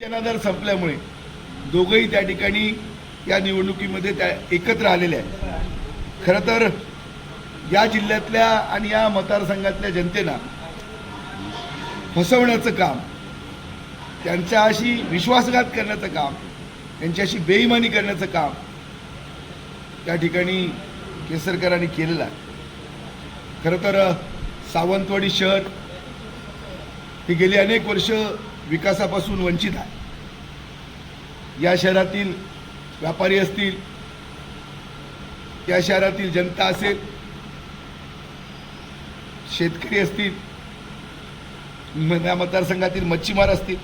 जनाधार संपल्यामुळे दोघंही त्या ठिकाणी या निवडणुकीमध्ये त्या एकत्र आलेले आहेत. खरं तर या जिल्ह्यातल्या आणि या मतदारसंघातल्या जनतेला फसवण्याचं काम त्यांच्याशी विश्वासघात करण्याचं काम त्यांच्याशी बेईमानी करण्याचं काम त्या ठिकाणी केसरकरांनी केलेलं आहे. खरं तर सावंतवाडी शहर ही गेली अनेक वर्ष विकासापासून वंचित आहे. या शहरातील व्यापारी असतील या शहरातील जनता असेल शेतकरी असतील या मतदारसंघातील मच्छीमार असतील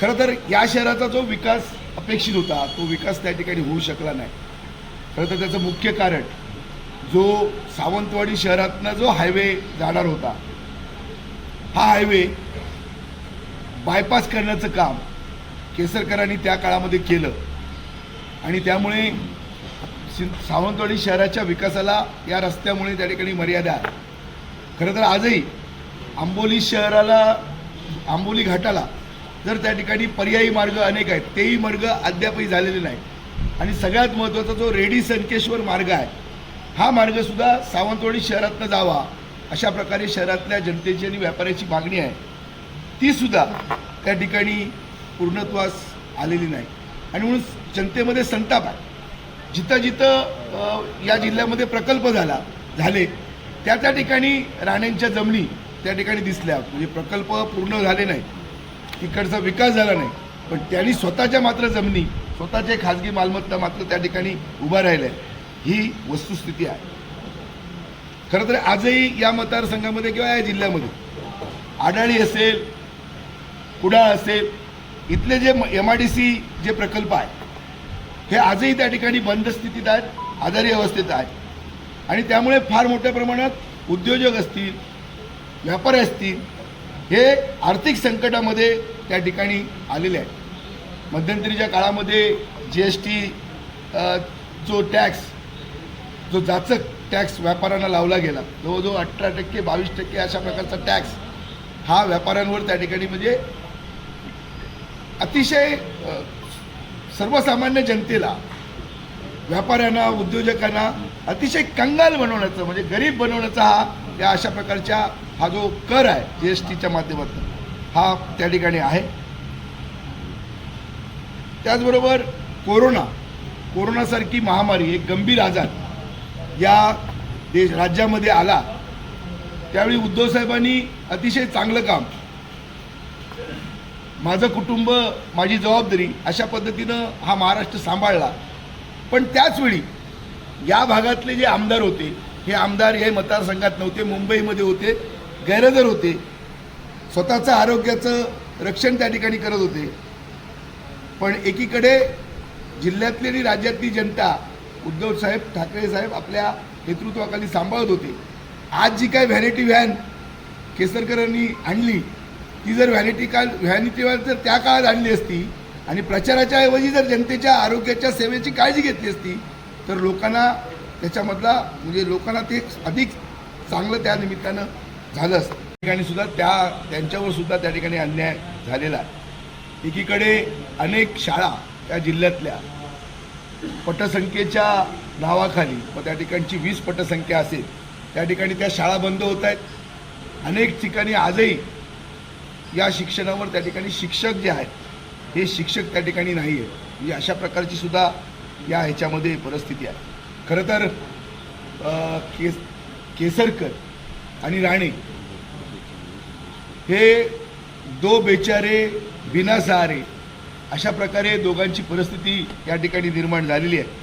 खरं तर या शहराचा जो विकास अपेक्षित होता तो विकास त्या ठिकाणी होऊ शकला नाही. खरं तर त्याचं मुख्य कारण जो सावंतवाडी शहरातनं जो हायवे जाणार होता हा हायवे बायपास करण्याचं काम केसरकरांनी त्या काळामध्ये केलं. आणि त्यामुळे सि- सावंतवाडी शहराच्या विकासाला या रस्त्यामुळे त्या ठिकाणी मर्यादा खरं तर आजही आंबोली शहराला आंबोली घाटाला जर त्या ठिकाणी पर्यायी मार्ग अनेक आहेत तेही मार्ग अद्यापही झालेले नाहीत. आणि सगळ्यात महत्त्वाचा जो रेडी संकेश्वर मार्ग आहे हा मार्गसुद्धा सावंतवाडी शहरातनं जावा अशा प्रकारे शहरातल्या जनतेची आणि व्यापाऱ्याची मागणी आहे. तीसुद्धा त्या ठिकाणी पूर्णत्वास आलेली नाही. आणि म्हणून जनतेमध्ये संताप आहे. जिथं जिथं या जिल्ह्यामध्ये प्रकल्प झाला झाले त्या त्या ठिकाणी राण्यांच्या जमिनी त्या ठिकाणी दिसल्या. म्हणजे प्रकल्प पूर्ण झाले नाही तिकडचा विकास झाला नाही. पण त्यांनी स्वतःच्या मात्र जमिनी स्वतःचे खाजगी मालमत्ता मात्र त्या ठिकाणी उभा राहिल्या. ही वस्तुस्थिती आहे. खरं तर आजही या मतदारसंघामध्ये किंवा या जिल्ह्यामध्ये आडाळी असेल कुडाळ असेल इथले जे एम आय डी सी जे प्रकल्प आहेत हे आजही त्या ठिकाणी बंद स्थितीत आहेत आजारी अवस्थेत आहेत. आणि त्यामुळे फार मोठ्या प्रमाणात उद्योजक असतील व्यापारी असतील हे आर्थिक संकटामध्ये त्या ठिकाणी आलेले आहेत. मध्यंतरीच्या काळामध्ये जी एस टी जो टॅक्स जो जाचक टॅक्स व्यापाऱ्यांना लावला गेला जवळजवळ अठरा टक्के बावीस टक्के अशा प्रकारचा टॅक्स हा व्यापाऱ्यांवर त्या ठिकाणी म्हणजे अतिशय सर्वसामान्य जनतेला व्यापाऱ्यांना उद्योजकांना अतिशय कंगाल बनवण्याचं म्हणजे गरीब बनवण्याचा हा या अशा प्रकारच्या हा जो कर आहे जी एस टीच्या माध्यमातून हा त्या ठिकाणी आहे. त्याचबरोबर कोरोना कोरोनासारखी महामारी एक गंभीर आजार या देश राज्यामध्ये आला त्यावेळी उद्धव साहेबांनी अतिशय चांगलं काम माझं कुटुंब माझी जबाबदारी अशा पद्धतीनं हा महाराष्ट्र सांभाळला. पण त्याचवेळी या भागातले जे आमदार होते हे आमदार हे मतदारसंघात नव्हते मुंबईमध्ये होते गैरहजर होते. स्वतःचं आरोग्याचं रक्षण त्या ठिकाणी करत होते. पण एकीकडे जिल्ह्यातली आणि राज्यातली जनता उद्धव साहेब ठाकरे साहेब आपल्या नेतृत्वाखाली सांभाळत होते. आज जी काय व्हॅनिटी व्हॅन केसरकरांनी आणली ती जर व्हॅनिटी काल व्हॅनिटीवर जर त्या काळात आणली असती आणि प्रचाराच्या ऐवजी जर जनतेच्या आरोग्याच्या सेवेची काळजी घेतली असती तर लोकांना त्याच्यामधला म्हणजे लोकांना ते अधिक चांगलं त्या निमित्तानं झालं असतं. त्या ठिकाणी सुद्धा त्या त्यांच्यावर सुद्धा त्या ठिकाणी अन्याय झालेला आहे. एकीकडे अनेक शाळा त्या जिल्ह्यातल्या पटसंख्येच्या नावाखाली व त्या ठिकाणची वीस पटसंख्या असेल त्या ठिकाणी त्या शाळा बंद होत आहेत. अनेक ठिकाणी आजही या शिक्षणावर त्या ठिकाणी शिक्षक जे आहेत हे शिक्षक त्या ठिकाणी नाही आहेत म्हणजे अशा प्रकारची सुद्धा या ह्याच्यामध्ये परिस्थिती आहे. खरं तर केस केसरकर आणि राणे हे दो बेचारे बिना सहारे अशा प्रकारे दोघांची परिस्थिती या ठिकाणी निर्माण झालेली आहे.